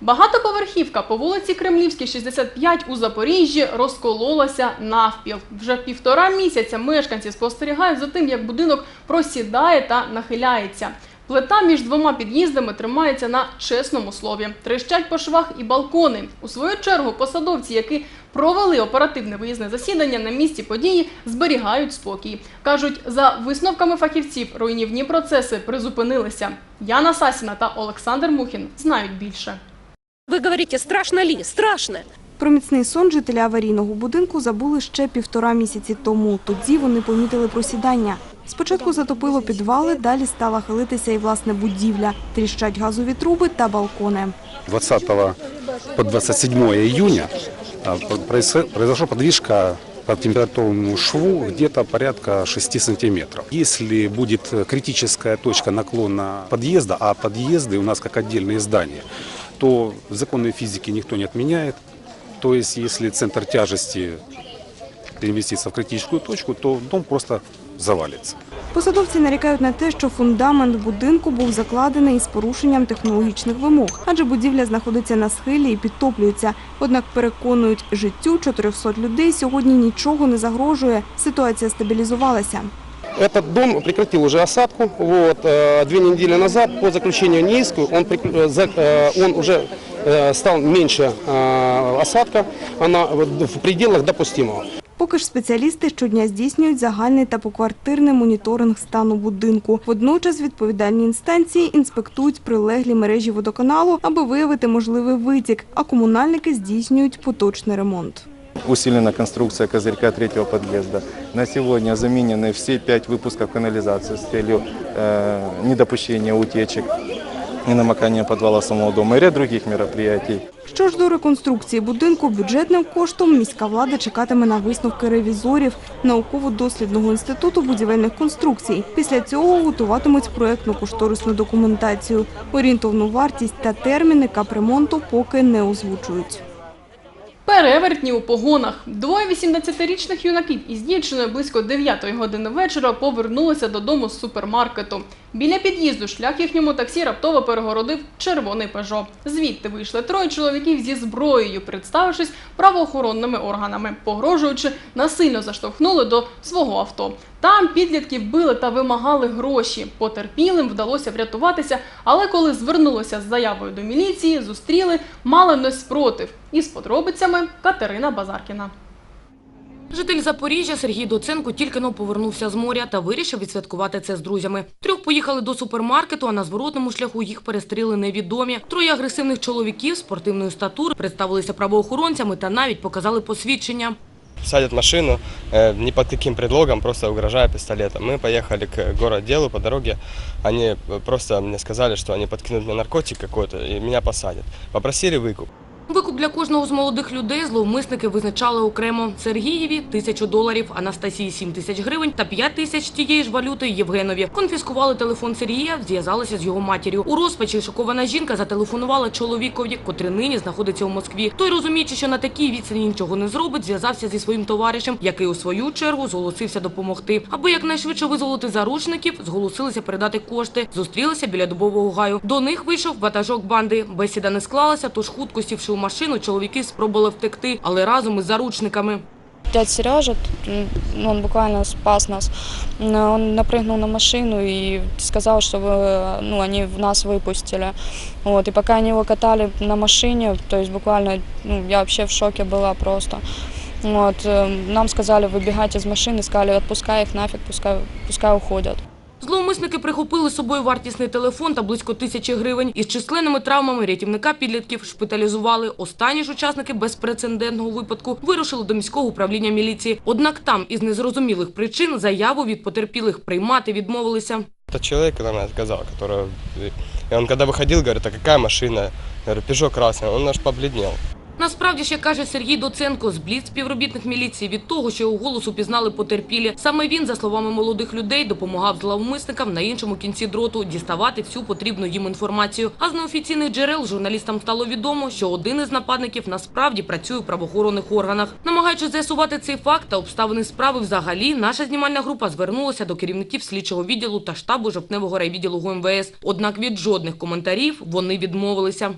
Багатоповерхівка по вулиці Кремлівській, 65 у Запоріжжі розкололася навпіл. Вже півтора місяця мешканці спостерігають за тим, як будинок просідає та нахиляється. Плита між двома під'їздами тримається на чесному слові. Трещать по швах і балкони. У свою чергу посадовці, які провели оперативне виїзне засідання на місці події, зберігають спокій. Кажуть, за висновками фахівців, руйнівні процеси призупинилися. Яна Сасіна та Олександр Мухін знають більше. Вы говорите, страшно ли? Страшно. Про міцний сон жителі аварійного будинку забули ще півтора місяці тому. Тоді вони помітили просідання. Спочатку затопило підвали, далі стала хилитися і власне будівля. Тріщать газові труби та балкони. 20 по 27 июня а, произо- произошла подвижка по температурному шву где-то порядка 6 сантиметров. Если будет критическая точка наклона подъезда, а подъезды у нас как отдельные здания, то законы физики никто не отменяет. То есть если центр тяжести переместится в критическую точку, то дом просто завалится. Посадовці нарікають на те, що фундамент будинку був закладений із порушенням технологічних вимог, адже будівля знаходиться на схилі і підтоплюється. Однак переконують, життю 400 людей сьогодні нічого не загрожує. Ситуація стабілізувалася. Этот дом прекратил уже осадку. Вот, э, две недели назад по заключению НИИСКу он, прек- э, за- э, он уже э, стал меньше э, осадка, она вот в пределах допустимого. Поки ж спеціалісти щодня здійснюють загальний та поквартирний моніторинг стану будинку. Водночас відповідальні інстанції інспектують прилеглі мережі водоканалу, аби виявити можливий витік, а комунальники здійснюють поточний ремонт. Усилена конструкция козырька третьего подъезда. На сегодня заменены все пять выпусков канализации с целью э, недопущения утечек и намокания подвала самого дома и ряд других мероприятий. Що ж до реконструкції будинку, бюджетним коштом міська влада чекатиме на висновки ревізорів науково-дослідного інституту будівельних конструкцій. Після цього готуватимуть проєктну кошторисну документацію. Орієнтовну вартість та терміни капремонту поки не озвучують. Перевертні у погонах. Двоє 18-річних юнаків із дівчиною близько 9 години вечора повернулися додому з супермаркету. Біля під'їзду шлях їхньому таксі раптово перегородив червоний пежо. Звідти вийшли троє чоловіків зі зброєю, представившись правоохоронними органами, погрожуючи, насильно заштовхнули до свого авто. Там підлітків били та вимагали гроші. Потерпілим вдалося врятуватися, але коли звернулися з заявою до міліції, зустріли мало не спротив. Із подробицями Катерина Базаркіна. Житель Запоріжжя Сергій Доценко тільки но повернувся з моря та вирішив відсвяткувати це з друзями. Трьох поїхали до супермаркету, а на зворотному шляху їх перестріли невідомі. Троє агресивних чоловіків спортивної статури представилися правоохоронцями та навіть показали посвідчення. садят в машину э, ни под каким предлогом, просто угрожая пистолетом. Мы поехали к городделу по дороге. Они э, просто мне сказали, что они подкинут мне наркотик какой-то и меня посадят. Попросили выкуп. Викуп для кожного з молодих людей зловмисники визначали окремо. Сергієві – тисячу доларів, Анастасії – сім тисяч гривень та п'ять тисяч тієї ж валюти Євгенові. Конфіскували телефон Сергія, зв'язалися з його матір'ю. У розпачі шокована жінка зателефонувала чоловікові, котрий нині знаходиться у Москві. Той, розуміючи, що на такій відстані нічого не зробить, зв'язався зі своїм товаришем, який у свою чергу зголосився допомогти. Аби якнайшвидше визволити заручників, зголосилися передати кошти. Зустрілися біля дубового гаю. До них вийшов ватажок банди. Бесіда не склалася, тож хутко сівши у машину, чоловіки спробували втекти, але разом із заручниками. Дядь Сережа, м, ну, он буквально спас нас. М, Он напрыгнул на машину и сказал, что вы, ну, они в нас выпустили. Вот, и пока они его катали на машине, то есть буквально, ну, я вообще в шоке была просто. Вот, э, нам сказали выбегать из машины, сказали, отпускай их нафиг, пускай, пускай уходят. Зловмисники прихопили з собою вартісний телефон та близько тисячі гривень. Із численними травмами рятівника підлітків шпиталізували. Останні ж учасники безпрецедентного випадку вирушили до міського управління міліції. Однак там із незрозумілих причин заяву від потерпілих приймати відмовилися. Этот человек нам отказал, который... И он когда выходил, говорит, а какая машина? Я говорю, Peugeot красная. Он аж побледнел. Насправді ще каже Сергій Доценко, зблід співробітник міліції від того, що його голос упізнали потерпілі. Саме він, за словами молодих людей, допомагав зловмисникам на іншому кінці дроту діставати всю потрібну їм інформацію. А з неофіційних джерел журналістам стало відомо, що один із нападників насправді працює у правоохоронних органах. Намагаючись з'ясувати цей факт та обставини справи взагалі, наша знімальна група звернулася до керівників слідчого відділу та штабу жовтневого райвідділу ГУМВС. Однак від жодних коментарів вони відмовилися.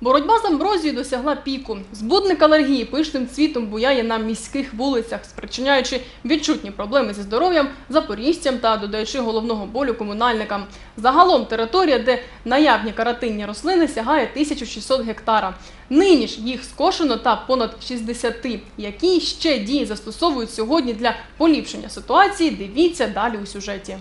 Боротьба з амброзією досягла піку. Збудник алергії пишним цвітом буяє на міських вулицях, спричиняючи відчутні проблеми зі здоров'ям запоріжцям та додаючи головного болю комунальникам. Загалом територія, де наявні каратинні рослини, сягає 1600 гектара. Нині ж їх скошено та понад 60. Які ще дії застосовують сьогодні для поліпшення ситуації, дивіться далі у сюжеті.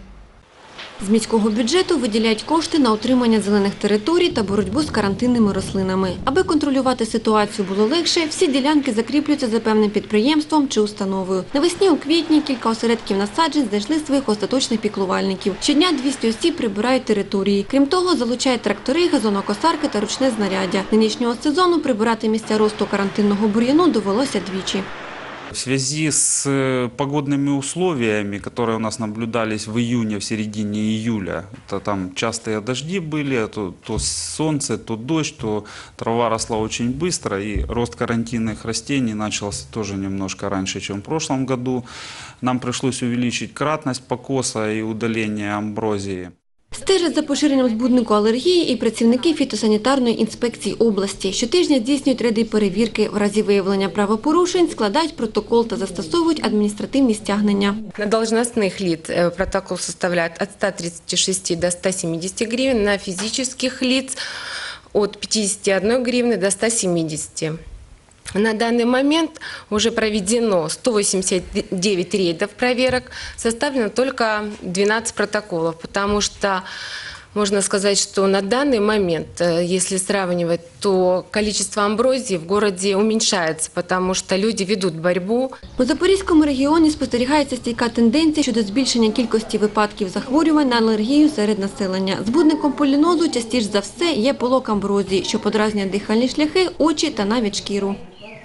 З міського бюджету виділяють кошти на утримання зелених територій та боротьбу з карантинними рослинами. Аби контролювати ситуацію було легше, всі ділянки закріплюються за певним підприємством чи установою. Навесні у квітні кілька осередків насаджень знайшли своїх остаточних піклувальників. Щодня 200 осіб прибирають території. Крім того, залучають трактори, газонокосарки та ручне знаряддя. Нинішнього сезону прибирати місця росту карантинного бур'яну довелося двічі. В связи с э, погодными условиями, которые у нас наблюдались в июне, в середине июля, это там частые дожди были, то, то солнце, то дождь, то трава росла очень быстро, и рост карантинных растений начался тоже немножко раньше, чем в прошлом году. Нам пришлось увеличить кратность покоса и удаления амброзии. Стежать за поширенням збуднику алергії і працівники фітосанітарної інспекції області. Щотижня здійснюють ряди перевірки. В разі виявлення правопорушень складають протокол та застосовують адміністративні стягнення. На должностных лиц э, протокол составляет от 136 до 170 гривен, на физических лиц от 51 гривны до 170. На данный момент уже проведено 189 рейдов проверок, составлено только 12 протоколов, потому что можно сказать, что на данный момент, э, если сравнивать, то количество амброзии в городе уменьшается, потому что люди ведут борьбу, У Запорізькому регіоні спостерігається стійка тенденція щодо збільшення кількості випадків захворювань на алергію серед населення. Збудником полінозу частіше за все є полок амброзії, що подразнює дихальні шляхи, очі та навіть шкіру.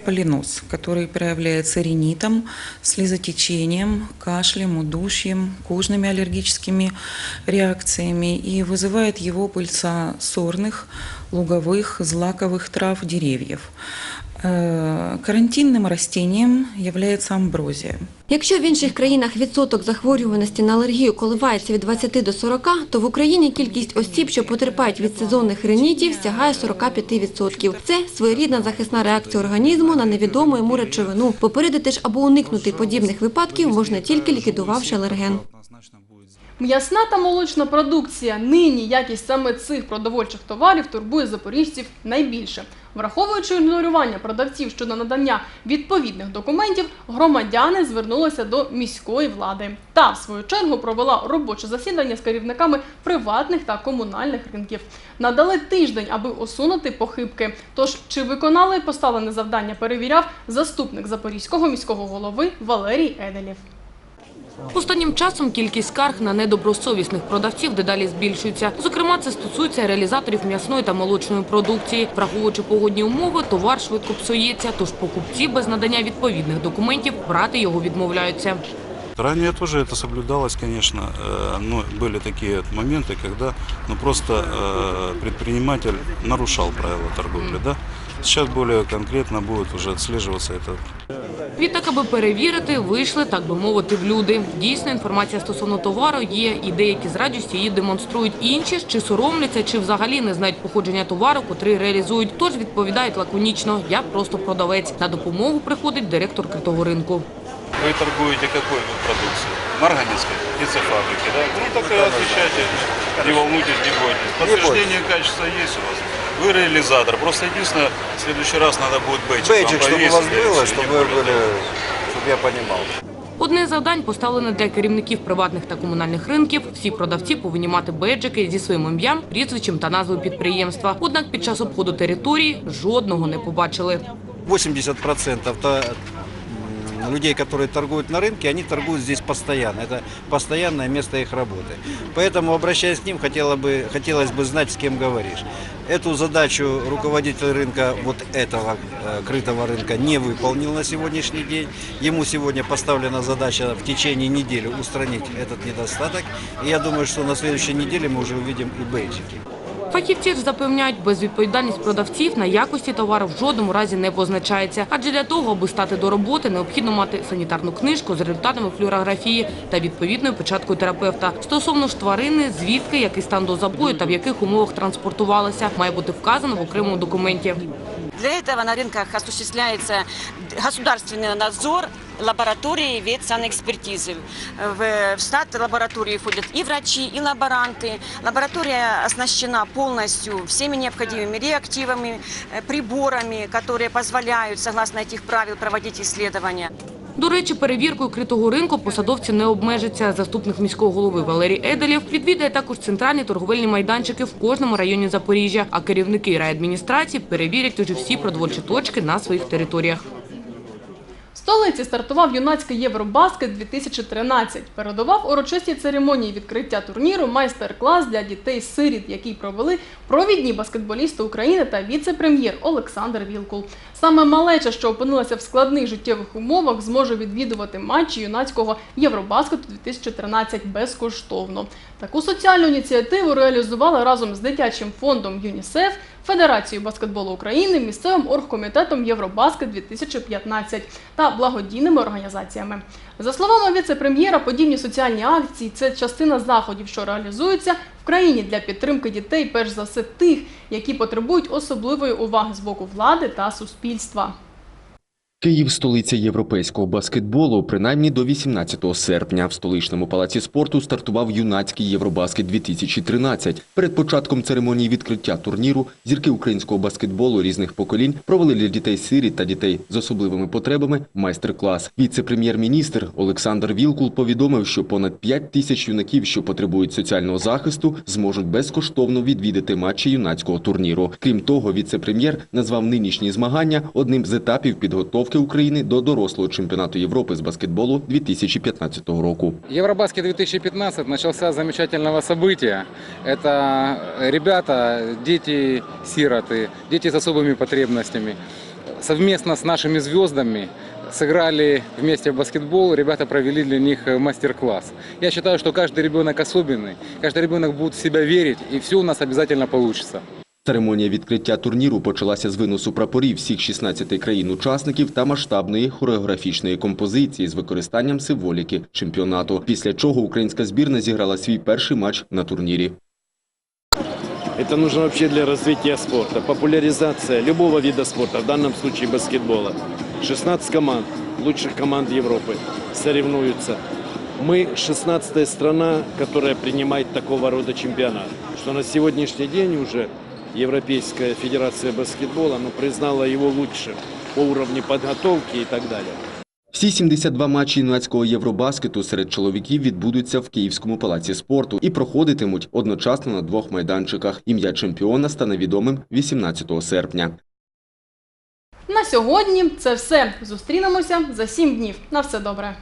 Полинос, который проявляется ринитом, слезотечением, кашлем, удушьем, кожными аллергическими реакциями и вызывает его пыльца сорных, луговых, злаковых трав деревьев. Э, Карантинным растением является амброзия. Якщо в інших країнах відсоток захворюваності на алергію коливається від 20 до 40, то в Україні кількість осіб, що потерпають від сезонних ринітів, сягає 45%. Це своєрідна захисна реакція організму на невідому йому речовину. Попередити ж або уникнути подібних випадків можна тільки ліквідувавши алерген. М'ясна та молочна продукція. Нині якість саме цих продовольчих товарів турбує запоріжців найбільше. Враховуючи ігнорювання продавців щодо надання відповідних документів, громадяни звернулися до міської влади. Та, в свою чергу, провела робоче засідання з керівниками приватних та комунальних ринків. Надали тиждень, аби усунути похибки. Тож, чи виконали поставлене завдання, перевіряв заступник запорізького міського голови Валерій Еделів. Останнім часом кількість скарг на недобросовісних продавців дедалі збільшується. Зокрема, це стосується реалізаторів м'ясної та молочної продукції. Враховуючи погодні умови, товар швидко псується, тож покупці без надання відповідних документів брати його відмовляються. Ранее тоже это соблюдалось, конечно, э, но были такие моменты, когда ну, просто э, предприниматель нарушал правила торговли. Да? Сейчас более конкретно будет уже отслеживаться это Відтак, аби перевірити, вийшли, так би мовити, в люди. Дійсно, інформація стосовно товару є, і деякі з радістю її демонструють. Інші чи соромляться, чи взагалі не знають походження товару, котрий реалізують. Тож відповідають лаконічно «я просто продавець». На допомогу приходить директор критого ринку. Вы торгуете какой вид продукции? Марганецкой птицефабрики, да? Ну так и отвечайте, не волнуйтесь, не бойтесь. Подтверждение качества есть у вас. Вы реализатор. Просто единственное, в следующий раз надо будет бейджик, Бейджик, вам чтобы у вас повесить, было, и не чтобы вы более были, того. чтобы я понимал. Одне з завдань поставлене для керівників приватних та комунальних ринків. Всі продавці повинні мати беджики зі своїм ім'ям, прізвищем та назвою підприємства. Однак під час обходу території жодного не побачили. 80% то, м, людей, которые торгуют на рынке, они торгуют здесь постоянно. Это постоянное место их работы. Поэтому, обращаясь к ним, хотела бы, хотелось бы знать, с кем говоришь. Эту задачу руководитель рынка, вот этого э, крытого рынка, не выполнил на сегодняшний день. Ему сегодня поставлена задача в течение недели устранить этот недостаток. И я думаю, что на следующей неделе мы уже увидим и бейджики. Фахівці ж запевняють, безвідповідальність продавців на якості товару в жодному разі не позначається. Адже для того, аби стати до роботи, необхідно мати санітарну книжку з результатами флюорографії та відповідною печаткою терапевта. Стосовно ж тварини, звідки, який стан до забою та в яких умовах транспортувалася, має бути вказано в окремому документі. Для этого на рынках осуществляется государственный надзор лаборатории ветсанэкспертизы. В, в штат лаборатории входят и врачи, и лаборанты. Лаборатория оснащена полностью всеми необходимыми реактивами, э, приборами, которые позволяют, согласно этих правил, проводить исследования. До речі, перевіркою критого ринку посадовці не обмежаться. Заступник міського голови Валерій Еделєв відвідає також центральні торговельні майданчики в кожному районі Запоріжжя, а керівники райадміністрації перевірять уже всі продовольчі точки на своїх територіях. Столиці стартував юнацький Євробаскет 2013. Передував урочистій церемонії відкриття турніру майстер-клас для дітей-сиріт, який провели провідні баскетболісти України та віце-прем'єр Олександр Вілкул. Саме малеча, що опинилася в складних життєвих умовах, зможе відвідувати матчі юнацького Євробаскету 2013 безкоштовно. Таку соціальну ініціативу реалізували разом з дитячим фондом ЮНІСЕФ, Федерацією баскетболу України, місцевим оргкомітетом Євробаскет 2015 та благодійними організаціями. За словами віце-прем'єра, подібні соціальні акції це частина заходів, що реалізуються в країні для підтримки дітей, перш за все тих, які потребують особливої уваги з боку влади та суспільства. Київ – столиця європейського баскетболу. Принаймні до 18 серпня в столичному палаці спорту стартував юнацький Євробаскет 2013. Перед початком церемонії відкриття турніру зірки українського баскетболу різних поколінь провели для дітей-сиріт та дітей з особливими потребами майстер-клас. Віце-прем'єр-міністр Олександр Вілкул повідомив, що понад 5 тисяч юнаків, що потребують соціального захисту, зможуть безкоштовно відвідати матчі юнацького турніру. Крім того, віце-прем'єр назвав нинішні змагання одним з етапів підготовки України до дорослого чемпіонату Європи з баскетболу 2015 року. Евробаскет 2015 начался с замечательного события. Это ребята, дети-сироты, дети с особыми потребностями. Совместно с нашими звездами сыграли вместе в баскетбол, ребята провели для них мастер-класс. Я считаю, что каждый ребенок особенный, каждый ребенок будет в себя верить, и все у нас обязательно получится. Церемонія відкриття турніру почалася з виносу прапорів всіх 16 країн-учасників та масштабної хореографічної композиції з використанням символіки чемпіонату. Після чого українська збірна зіграла свій перший матч на турнірі. Это нужно вообще для развития спорта, популяризация любого вида спорта, в данном случае баскетбола. 16 команд, лучших команд Европы соревнуются. Мы 16 страна, которая принимает такого рода чемпионат. Что на сегодняшний день уже Европейская Федерация баскетбола ну, признала его лучшим по уровню подготовки и так далее. Всі 72 матчі юнацького Євробаскету серед чоловіків відбудуться в Київському палаці спорту і проходитимуть одночасно на двох майданчиках. Ім'я чемпіона стане відомим 18 серпня. На сьогодні це все. Зустрінемося за сім днів. На все добре.